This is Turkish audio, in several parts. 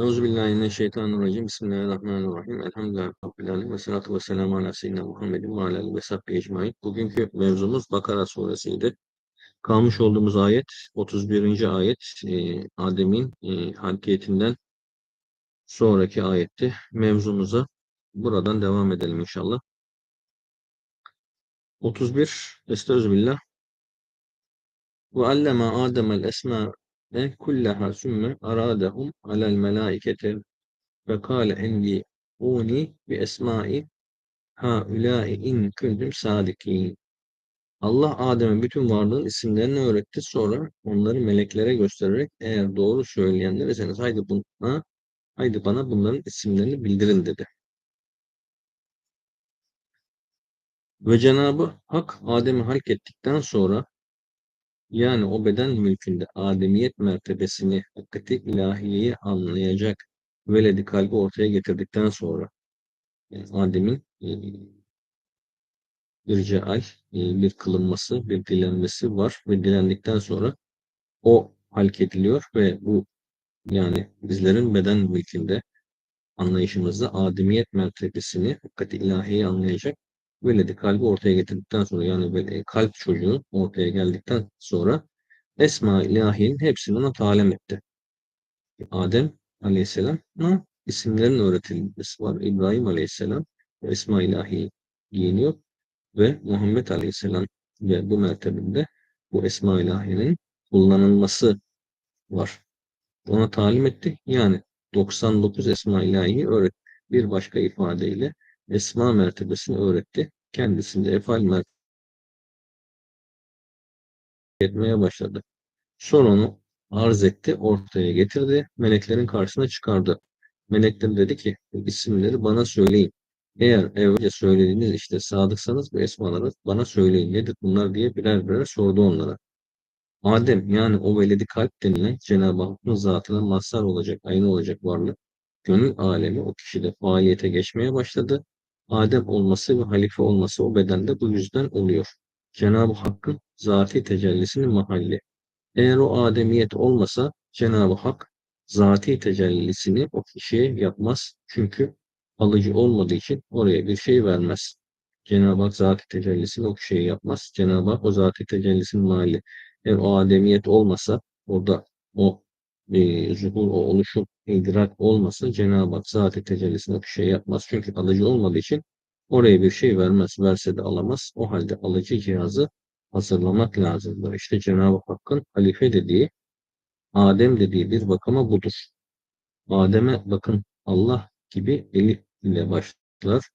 Euzubillahimineşşeytanirracim. Bismillahirrahmanirrahim. Elhamdülillahi Rabbil alemin. Ve salatu ve selamu ala seyyidina Muhammedin ve alihi ve sahbihi ecmaîn. Bugünkü mevzumuz Bakara suresiydi. Kalmış olduğumuz ayet 31. ayet e, Adem'in e, halkiyetinden sonraki ayetti. Mevzumuza buradan devam edelim inşallah. 31. Estağfirullah. Ve alleme Adem'el esma ve kullaha sümme aradahum alel melaikete ve kâle endi uni bi esmai haulâi in kuntum sadikin. Allah Adem'e bütün varlığın isimlerini öğretti. Sonra onları meleklere göstererek eğer doğru söyleyenlerseniz haydi buna haydi bana bunların isimlerini bildirin dedi. Ve Cenabı Hak Adem'i halk ettikten sonra yani o beden mülkünde ademiyet mertebesini, hakikati ilahiyeyi anlayacak veledi kalbi ortaya getirdikten sonra yani Adem'in e, bir ceal, e, bir kılınması, bir dilenmesi var ve dilendikten sonra o halk ediliyor ve bu yani bizlerin beden mülkünde anlayışımızda ademiyet mertebesini, hakikati ilahiyi anlayacak veledi kalbi ortaya getirdikten sonra yani kalp çocuğu ortaya geldikten sonra Esma ilahinin hepsini ona talim etti. Adem aleyhisselam'a isimlerin öğretilmesi var. İbrahim aleyhisselam Esma ilahi giyiniyor ve Muhammed aleyhisselam ve bu mertebede bu Esma ilahinin kullanılması var. Ona talim etti. Yani 99 Esma ilahi öğretti. Bir başka ifadeyle Esma mertebesini öğretti. Kendisinde efal mertebesini etmeye başladı. Sonra onu arz etti, ortaya getirdi, meleklerin karşısına çıkardı. Melekler dedi ki, isimleri bana söyleyin. Eğer evvelce söylediğiniz işte sadıksanız bu esmaları bana söyleyin. Nedir bunlar diye birer birer sordu onlara. Adem yani o veledi kalp denilen Cenab-ı Hakk'ın zatına mazhar olacak, aynı olacak varlık. Gönül alemi o kişide faaliyete geçmeye başladı. Adem olması ve halife olması o bedende bu yüzden oluyor. Cenab-ı Hakk'ın zati tecellisinin mahalli. Eğer o ademiyet olmasa Cenab-ı Hak zati tecellisini o kişiye yapmaz. Çünkü alıcı olmadığı için oraya bir şey vermez. Cenab-ı Hak zati tecellisini o kişiye yapmaz. Cenab-ı Hak o zati tecellisinin mahalli. Eğer o ademiyet olmasa orada o e, zuhur, o oluşum, idrak olmasa Cenab-ı Hak zati tecellisini o kişiye yapmaz. Çünkü alıcı olmadığı için oraya bir şey vermez. Verse de alamaz. O halde alıcı cihazı hazırlamak lazımdır. İşte Cenab-ı Hakk'ın halife dediği, Adem dediği bir bakıma budur. Adem'e bakın Allah gibi elif ile başlar.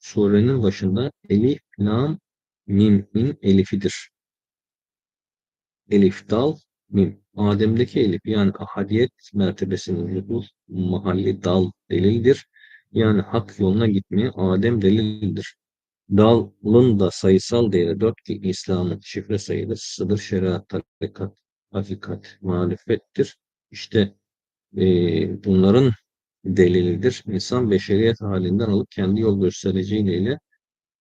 Surenin başında elif, lam, mim, min elifidir. Elif, dal, mim. Adem'deki elif yani ahadiyet mertebesinin zuhur mahalli dal delildir. Yani hak yoluna gitmeye Adem delildir. Dalın da sayısal değeri dört ki İslam'ın şifre sayıdır. Sıdır, şeriat, tarikat, hakikat, marifettir. İşte e, bunların delilidir. İnsan beşeriyet halinden alıp kendi yol göstericiyle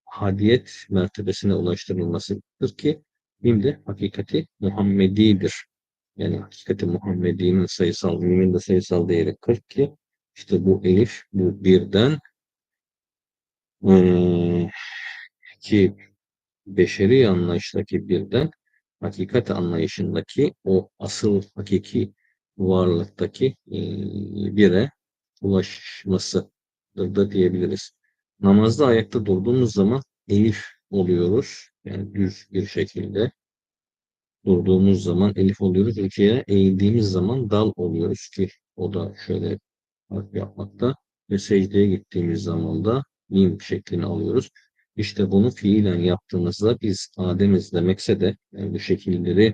hadiyet mertebesine ulaştırılmasıdır ki şimdi hakikati Muhammedidir. Yani hakikati Muhammedi'nin sayısal, mümin de sayısal değeri 40 ki işte bu elif, bu birden ee, ki beşeri anlayıştaki birden hakikat anlayışındaki o asıl hakiki varlıktaki e, bire ulaşmasıdır da diyebiliriz. Namazda ayakta durduğumuz zaman elif oluyoruz. Yani düz bir şekilde durduğumuz zaman elif oluyoruz. Rüküye eğildiğimiz zaman dal oluyoruz ki o da şöyle harf yapmakta ve secdeye gittiğimiz zaman da mim şeklini alıyoruz. İşte bunu fiilen yaptığımızda biz Ademiz demekse de yani bu şekilleri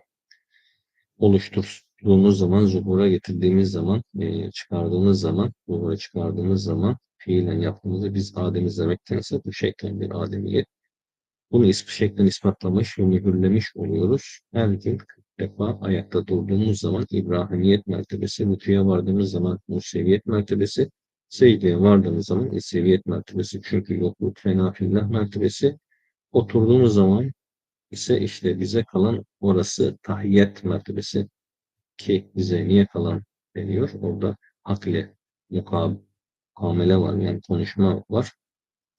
oluşturduğumuz zaman, zuhura getirdiğimiz zaman, e, çıkardığımız zaman, zuhura çıkardığımız zaman fiilen yaptığımızda biz Ademiz demektense bu şeklen bir Ademiyet. Bunu isp şeklini ispatlamış ve mühürlemiş oluyoruz. Her gün 40 defa ayakta durduğumuz zaman İbrahimiyet mertebesi, rütüye vardığımız zaman Museviyet mertebesi, secdeye vardığımız zaman İseviyet mertebesi çünkü yokluk fena fillah mertebesi oturduğumuz zaman ise işte bize kalan orası tahiyyet mertebesi ki bize niye kalan deniyor. Orada akle mukabele var yani konuşma var.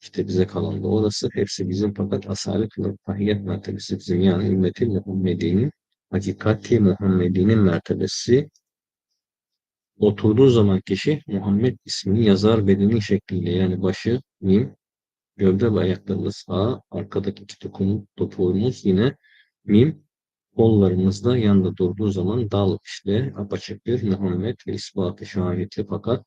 İşte bize kalan da orası. Hepsi bizim fakat asalet ve tahiyyat mertebesi bizim yani ümmeti Muhammedi'nin hakikati Muhammedi'nin mertebesi oturduğu zaman kişi Muhammed ismini yazar bedeni şekliyle yani başı mim, gövde ve ayaklarımız sağ, arkadaki iki tokum, topuğumuz yine mim, kollarımızda yanında durduğu zaman dal işte apaçık bir Muhammed ve ispatı şahitli fakat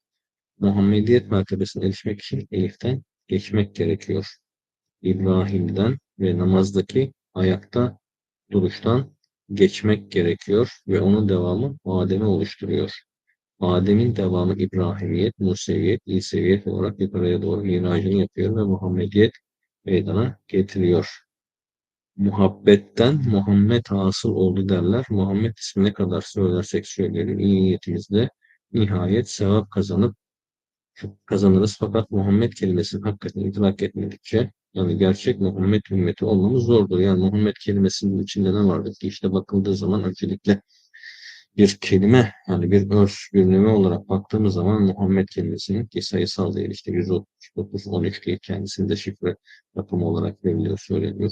Muhammediyet mertebesine erişmek için Elif'ten geçmek gerekiyor. İbrahim'den ve namazdaki ayakta duruştan geçmek gerekiyor ve onun devamı Adem'i oluşturuyor. Adem'in devamı İbrahimiyet, Museviyet, İseviyet olarak yukarıya doğru miracını yapıyor ve Muhammediyet meydana getiriyor. Muhabbetten Muhammed hasıl oldu derler. Muhammed ismi ne kadar söylersek söyleyelim iyi niyetimizle nihayet sevap kazanıp kazanırız. Fakat Muhammed kelimesini hakikaten idrak etmedikçe yani gerçek Muhammed ümmeti olmamız zordur. Yani Muhammed kelimesinin içinde ne vardır ki işte bakıldığı zaman öncelikle bir kelime yani bir örf, bir nüve olarak baktığımız zaman Muhammed kelimesinin ki sayısal değil işte 139, 13 diye kendisinde şifre rakımı olarak veriliyor, söyleniyor.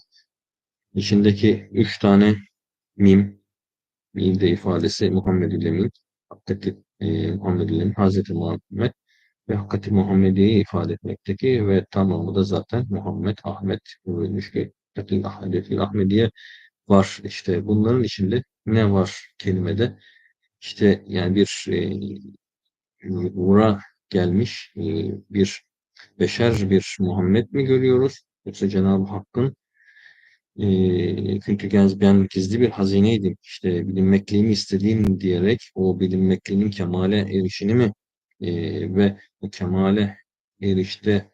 İçindeki üç tane mim, mim de ifadesi Muhammed Lemin, Hakikati e, Muhammed Lemin, Hazreti Muhammed ve Hakikati Muhammediye'yi ifade etmekteki ve tamamı da zaten Muhammed, Ahmet ki Hakikati Ahmediye var. İşte bunların içinde ne var kelimede? İşte yani bir e, uğra gelmiş e, bir beşer bir Muhammed mi görüyoruz? Yoksa Cenab-ı Hakk'ın e, çünkü ben gizli bir hazineydim. İşte bilinmekliğimi istediğim diyerek o bilinmekliğinin kemale erişini mi e, ve o kemale erişte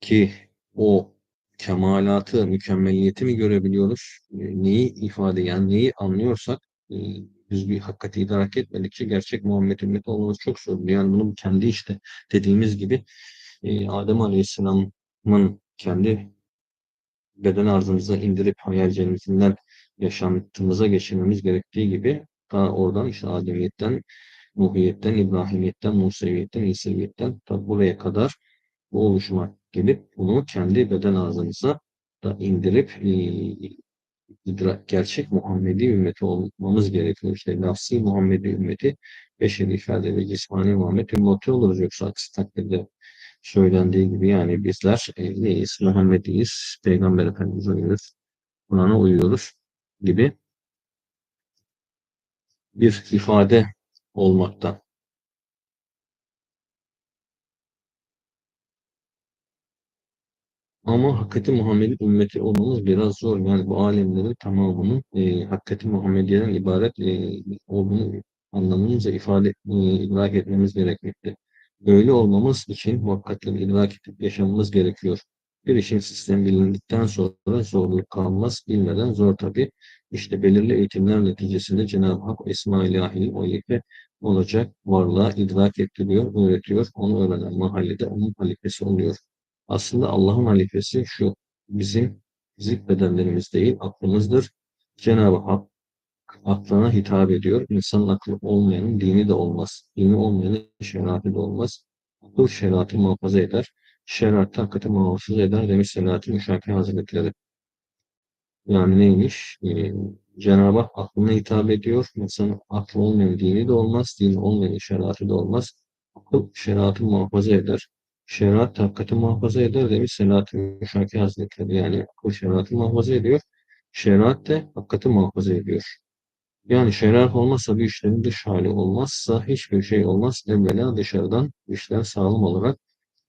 ki o kemalatı, mükemmeliyeti mi görebiliyoruz? E, neyi ifade, yani neyi anlıyorsak e, biz bir hakikati idrak etmedikçe gerçek Muhammed ümmeti olmamız çok zor. Yani bunun kendi işte dediğimiz gibi e, Adem Aleyhisselam'ın kendi beden arzımıza indirip hayal cennetinden yaşantımıza geçirmemiz gerektiği gibi ta oradan işte Ademiyetten, Nuhiyetten, İbrahimiyetten, Museviyetten, İseviyetten ta buraya kadar bu oluşuma gelip bunu kendi beden arzımıza da indirip e, gerçek Muhammedi ümmeti olmamız gerekiyor. İşte nafsi Muhammedi ümmeti, beşeri ifade ve cismani Muhammed ümmeti oluruz. Yoksa aksi takdirde söylendiği gibi yani bizler e, neyiz? Muhammediyiz. Peygamber Efendimiz'e uyuyoruz. Kur'an'a uyuyoruz gibi bir ifade olmakta. Ama hakikati Muhammed'i ümmeti olmamız biraz zor. Yani bu alemlerin tamamının e, hakikati Muhammediye'den ibaret e, olduğunu anlamımızla ifade e, idrak etmemiz gerekmekte. Böyle olmamız için muhakkakları idrak edip yaşamamız gerekiyor. Bir işin sistemi bilindikten sonra zorluk kalmaz. Bilmeden zor tabi. İşte belirli eğitimler neticesinde Cenab-ı Hak Esma-i İlahi'nin o halife olacak varlığa idrak ettiriyor, öğretiyor. Onu öğrenen mahallede onun halifesi oluyor. Aslında Allah'ın halifesi şu, bizim fizik bedenlerimiz değil, aklımızdır. Cenab-ı Hak aklına hitap ediyor. İnsanın aklı olmayanın dini de olmaz. Dini olmayanın şeriatı da olmaz. Akıl şeriatı muhafaza eder. Şeriatı hakikati muhafaza eder demiş Selahattin Uşaki Hazretleri. Yani neymiş? Ee, Cenab-ı Hak aklına hitap ediyor. İnsanın aklı olmayan dini de olmaz. Dini olmayan şeriatı da olmaz. Akıl şeriatı muhafaza eder. Şeriat hakikati muhafaza eder demiş Selahattin Uşaki Hazretleri. Yani akıl şeriatı muhafaza ediyor. Şeriat de hakikati muhafaza ediyor. Yani şeriat olmazsa bir işlerin dış hali olmazsa hiçbir şey olmaz. Evvela dışarıdan işler sağlam olarak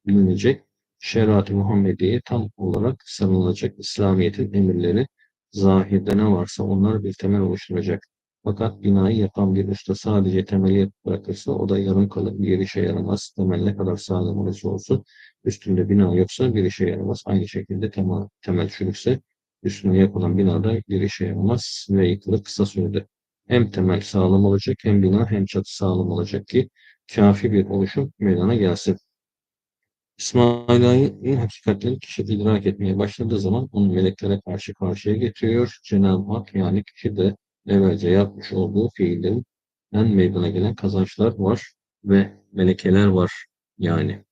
bilinecek. Şeriat-ı Muhammediye tam olarak sarılacak. İslamiyet'in emirleri zahirde ne varsa onlar bir temel oluşturacak. Fakat binayı yapan bir usta sadece temeli bırakırsa o da yarım kalır. Bir işe yaramaz. Temel ne kadar sağlam olursa olsun üstünde bina yoksa bir işe yaramaz. Aynı şekilde temel, temel çürükse üstüne yapılan binada bir işe yaramaz ve yıkılır kısa sürede hem temel sağlam olacak hem bina hem çatı sağlam olacak ki kafi bir oluşum meydana gelsin. İsmail'in hakikatlerini kişi idrak etmeye başladığı zaman onu meleklere karşı karşıya getiriyor. Cenab-ı Hak yani kişi de evvelce yapmış olduğu fiillerin en meydana gelen kazançlar var ve melekeler var. Yani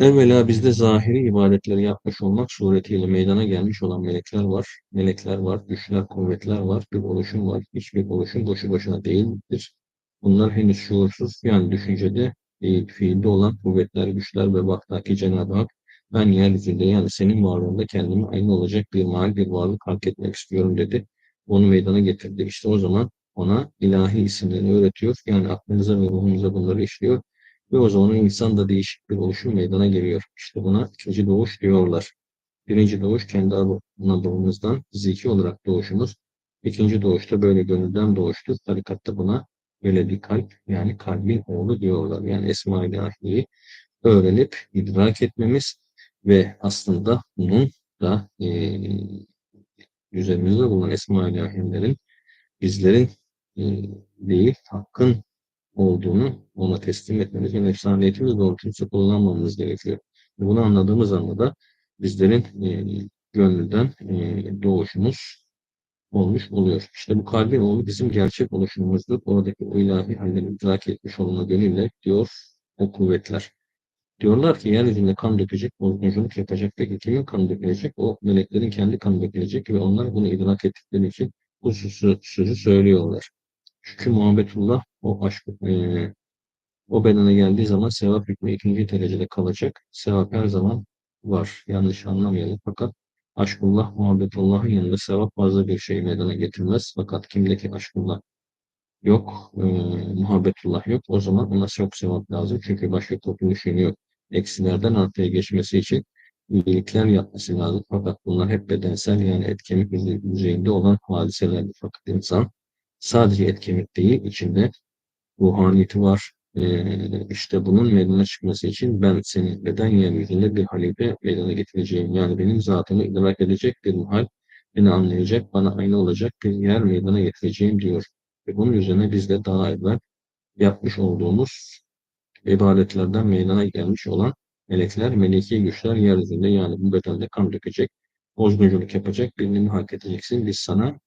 evvela bizde zahiri ibadetleri yapmış olmak suretiyle meydana gelmiş olan melekler var. Melekler var, güçler, kuvvetler var, bir oluşum var. Hiçbir oluşum boşu boşuna değildir. Bunlar henüz şuursuz yani düşüncede değil, fiilde olan kuvvetler, güçler ve vaktaki Cenab-ı Hak ben yeryüzünde yani senin varlığında kendime aynı olacak bir mal, bir varlık hak etmek istiyorum dedi. Onu meydana getirdi. İşte o zaman ona ilahi isimlerini öğretiyor. Yani aklınıza ve ruhunuza bunları işliyor. Ve o zaman insan da değişik bir oluşum meydana geliyor. İşte buna ikinci doğuş diyorlar. Birinci doğuş kendi Anadolu'muzdan fiziki olarak doğuşumuz. İkinci doğuşta böyle gönülden doğuştur. Tarikatta buna veledi kalp yani kalbin oğlu diyorlar. Yani Esma-i öğrenip idrak etmemiz ve aslında bunun da e, üzerimizde bulunan Esma-i bizlerin e, değil, hakkın olduğunu ona teslim etmemiz ve nefsaniyetimiz doğrultusunda kullanmamamız gerekiyor. Bunu anladığımız anda da bizlerin e, gönlünden e, doğuşumuz olmuş oluyor. İşte bu kalbin oğlu bizim gerçek oluşumumuzdur. Oradaki o ilahi halleri idrak etmiş olma gönülle diyor o kuvvetler. Diyorlar ki yeryüzünde kan dökecek, bozgunculuk yapacak. Peki kimin kanı dökülecek? O meleklerin kendi kanı dökülecek ve onlar bunu idrak ettikleri için bu sözü, sözü söylüyorlar. Çünkü muhabbetullah o aşk e, o bedene geldiği zaman sevap hükmü ikinci derecede kalacak. Sevap her zaman var. Yanlış anlamayalım. Fakat aşkullah, muhabbetullahın yanında sevap fazla bir şey meydana getirmez. Fakat kimdeki aşkullah yok, e, muhabbetullah yok. O zaman ona çok sevap lazım. Çünkü başka kurtuluşun yok. Eksilerden artıya geçmesi için iyilikler yapması lazım. Fakat bunlar hep bedensel yani et kemik düzeyinde olan hadiselerdir. Fakat insan sadece et kemik değil, içinde ruhaniyeti var. Ee, işte bunun meydana çıkması için ben senin beden yeryüzünde bir halife meydana getireceğim. Yani benim zatımı idrak edecek bir hal, beni anlayacak, bana aynı olacak bir yer meydana getireceğim diyor. Ve bunun üzerine biz de daha evvel yapmış olduğumuz ibadetlerden meydana gelmiş olan melekler, meleki güçler yeryüzünde yani bu bedende kan dökecek, bozgunculuk yapacak birini hak edeceksin. Biz sana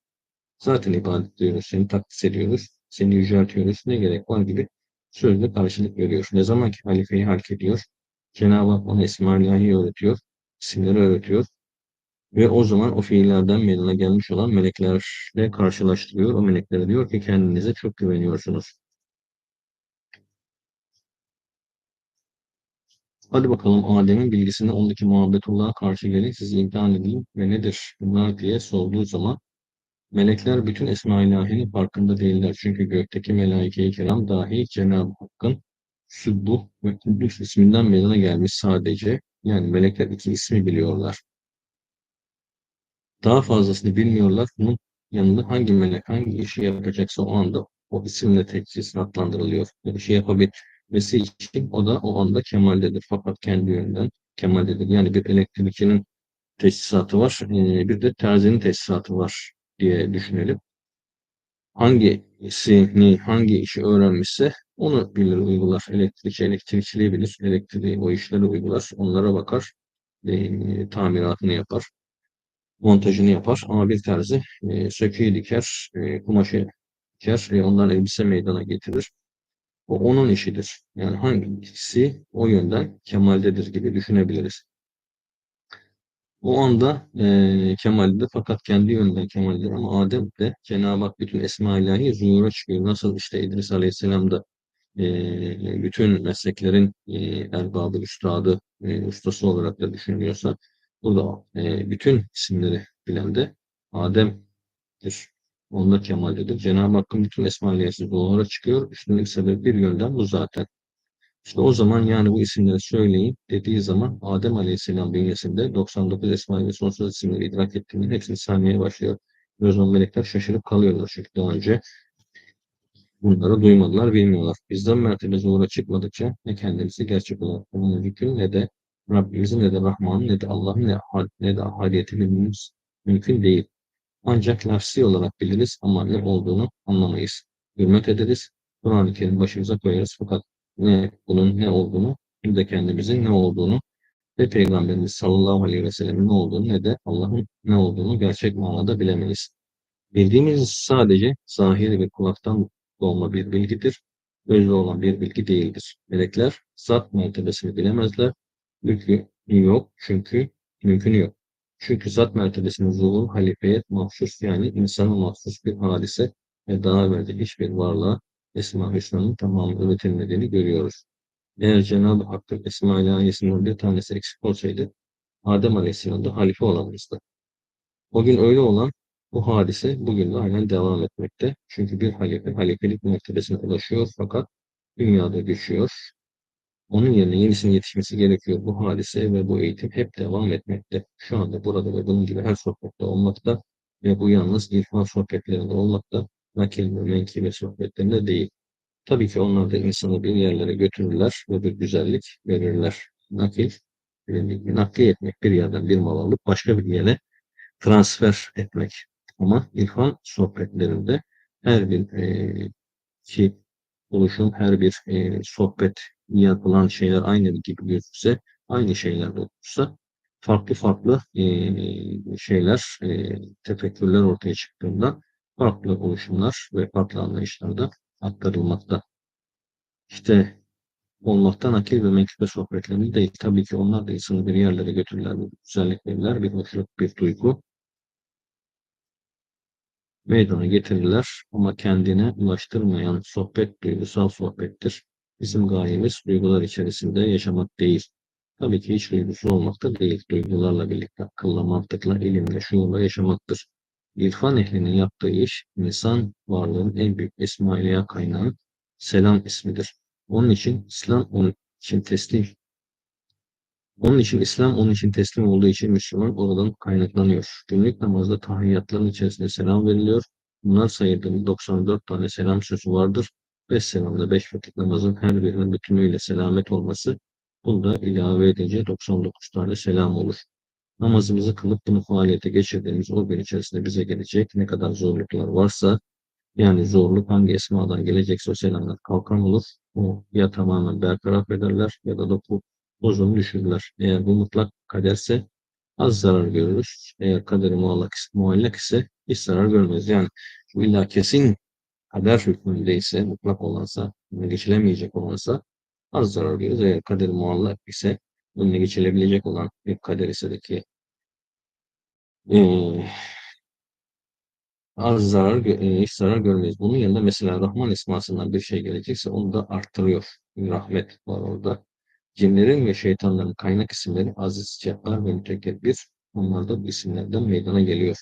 zaten ibadet ediyoruz, seni takdis ediyoruz, seni yüceltiyoruz, ne gerek var gibi sözle karşılık veriyor. Ne zaman ki halifeyi hak ediyor, Cenab-ı Hak ona İsmail'i öğretiyor, isimleri öğretiyor ve o zaman o fiillerden meydana gelmiş olan meleklerle karşılaştırıyor. O meleklere diyor ki kendinize çok güveniyorsunuz. Hadi bakalım Adem'in bilgisini ondaki muhabbetullah'a karşı gelin sizi imtihan edeyim ve nedir bunlar diye sorduğu zaman melekler bütün esma ilahinin farkında değiller. Çünkü gökteki melaike-i kiram dahi Cenab-ı Hakk'ın Sübbuh ve Kudüs isminden meydana gelmiş sadece. Yani melekler iki ismi biliyorlar. Daha fazlasını bilmiyorlar. Bunun yanında hangi melek hangi işi yapacaksa o anda o isimle teçhiz adlandırılıyor. Bir şey yapabilmesi için o da o anda kemaldedir. Fakat kendi yönünden kemaldedir. Yani bir elektrikçinin teçhizatı var. Bir de terzinin teçhizatı var diye düşünelim. Hangisini, hangi işi öğrenmişse onu bilir, uygular. Elektrikçi elektrikçiliği bilir. Elektriği o işleri uygular. Onlara bakar. E, tamiratını yapar montajını yapar. Ama bir terzi e, söküğü diker, e, kumaşı diker, e, ondan elbise meydana getirir. O onun işidir. Yani hangisi o yönden kemaldedir gibi düşünebiliriz. O anda e, kemalde fakat kendi yönünden kemaldedir ama Adem de Cenab-ı Hak bütün Esma ilahi zuhura çıkıyor. Nasıl işte İdris Aleyhisselam da e, bütün mesleklerin e, erbabı, üstadı, e, ustası olarak da düşünülüyorsa Burada e, bütün isimleri bilen de Adem'dir. Onda kemaldedir. Cenab-ı Hakk'ın bütün esma-i doğrulara çıkıyor. Üstünlük sebebi bir yönden bu zaten. İşte o zaman yani bu isimleri söyleyin dediği zaman Adem Aleyhisselam bünyesinde 99 esma ve sonsuz isimleri idrak ettiğinin hepsini saymaya başlıyor. Ve o zaman melekler şaşırıp kalıyorlar. Çünkü daha önce bunları duymadılar, bilmiyorlar. Bizden mertebe zuhura çıkmadıkça ne kendimizi gerçek olarak bulunur mümkün ne de Rabbimizin ne de Rahman'ın ne de Allah'ın ne, ne de ahadiyeti bilmemiz mümkün değil. Ancak lafsi olarak biliriz ama ne olduğunu anlamayız. Hürmet ederiz. Kur'an-ı Kerim başımıza koyarız fakat ne bunun ne olduğunu hem de kendimizin ne olduğunu ve Peygamberimiz sallallahu aleyhi ve sellem'in ne olduğunu ne de Allah'ın ne olduğunu gerçek manada bilemeyiz. Bildiğimiz sadece zahiri ve kulaktan dolma bir bilgidir özlü olan bir bilgi değildir. Melekler zat mertebesini bilemezler. Mülkü yok çünkü mümkün yok. Çünkü zat mertebesinin zuhur halifeyet mahsus yani insana mahsus bir hadise ve daha evvelde hiçbir varlığa Esma Hüsna'nın tamamı üretilmediğini görüyoruz. Eğer Cenab-ı Hakk'ın Esma ilahiyesinden bir tanesi eksik olsaydı Adem Aleyhisselam'da halife olamazdı. O gün öyle olan bu hadise bugün de halen devam etmekte. Çünkü bir halife halifelik mertebesine ulaşıyor fakat dünyada düşüyor. Onun yerine yenisinin yetişmesi gerekiyor. Bu hadise ve bu eğitim hep devam etmekte. Şu anda burada ve bunun gibi her sohbette olmakta ve bu yalnız irfan sohbetlerinde olmakta, nakil ve menkibe sohbetlerinde değil. Tabii ki onlar da insanı bir yerlere götürürler ve bir güzellik verirler. Nakil, nakli etmek bir yerden bir mal alıp başka bir yere transfer etmek. Ama irfan sohbetlerinde her bir e, ki oluşum, her bir e, sohbet yapılan şeyler aynı gibi gözükse, aynı şeyler olursa farklı farklı e, şeyler, e, tefekkürler ortaya çıktığında farklı oluşumlar ve farklı anlayışlarda aktarılmakta. İşte olmaktan akil ve menkıbe sohbetlerinde değil. Tabii ki onlar da insanı bir yerlere götürürler, bir güzellik bir hoşluk, bir duygu meydana getirirler ama kendine ulaştırmayan sohbet duygusal sohbettir. Bizim gayemiz duygular içerisinde yaşamak değil. Tabii ki hiç duygusu olmak da değil. Duygularla birlikte akılla, mantıkla, ilimle, şuurla yaşamaktır. İrfan ehlinin yaptığı iş, insan varlığının en büyük esmaileya kaynağı selam ismidir. Onun için İslam onun için teslim onun için İslam onun için teslim olduğu için Müslüman oradan kaynaklanıyor. Günlük namazda tahiyyatların içerisinde selam veriliyor. Bunlar sayıldığında 94 tane selam sözü vardır. 5 selamda 5 vakit namazın her birinin bütünüyle selamet olması bunda ilave edince 99 tane selam olur. Namazımızı kılıp bunu faaliyete geçirdiğimiz o gün içerisinde bize gelecek ne kadar zorluklar varsa yani zorluk hangi esmadan gelecekse o selamlar kalkan olur. O ya tamamen bertaraf ederler ya da doku bozum düşürürler. Eğer bu mutlak kaderse az zarar görürüz. Eğer kaderi muallak, muallak ise hiç zarar görmez. Yani bu illa kesin kader hükmündeyse, mutlak olansa, geçilemeyecek olansa az zarar görürüz. Eğer kaderi muallak ise önüne geçilebilecek olan bir kader ise de ki ee, az zarar, hiç zarar görmeyiz. Bunun yanında mesela Rahman ismasından bir şey gelecekse onu da arttırıyor. Rahmet var orada. Cinlerin ve şeytanların kaynak isimleri aziz, cebbar ve mütekebbir. Onlar da bu isimlerden meydana geliyor.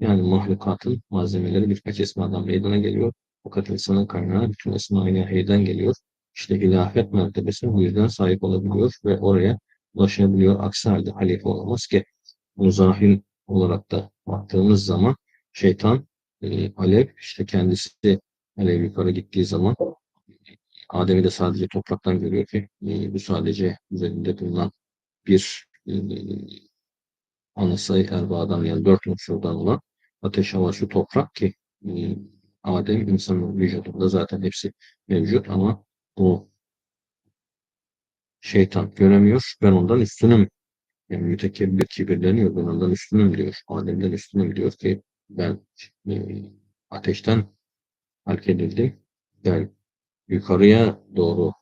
Yani mahlukatın malzemeleri birkaç esmadan meydana geliyor. Fakat insanın kaynağı bütün esma-i geliyor. İşte ilahiyet mertebesine bu yüzden sahip olabiliyor ve oraya ulaşabiliyor. Aksi halde halife olamaz ki. Bunu zahir olarak da baktığımız zaman şeytan, e, alev, işte kendisi alev yukarı gittiği zaman Adem'i de sadece topraktan görüyor ki e, bu sadece üzerinde bulunan bir e, anası erbadan yani dört unsurdan olan ateş, hava, su, toprak ki e, Adem insanın vücudunda zaten hepsi mevcut ama bu şeytan göremiyor. Ben ondan üstünüm. Yani mütekebbir kibirleniyor. Ben ondan üstünüm diyor. Adem'den üstünüm diyor ki ben e, ateşten halk edildim. Yani yukarıya doğru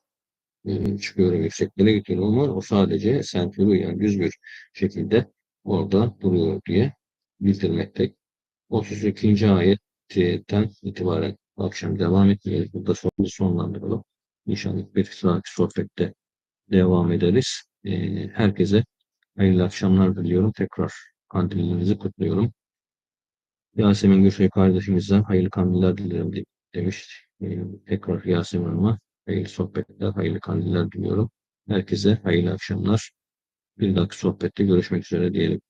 e, çıkıyorum, yükseklere gidiyorum ama o sadece sentürü yani düz bir şekilde orada duruyor diye bildirmekte. 32. ayetten itibaren akşam devam etmeyiz. Burada sonunu sonlandıralım. İnşallah bir sonraki sohbette devam ederiz. E, herkese hayırlı akşamlar diliyorum. Tekrar kandillerinizi kutluyorum. Yasemin Gülsoy kardeşimizden hayırlı kandiller dilerim demiş. Ee, tekrar Yasemin Hanım'a hayırlı sohbetler, hayırlı kandiller diliyorum. Herkese hayırlı akşamlar. Bir dahaki sohbette görüşmek üzere diyelim.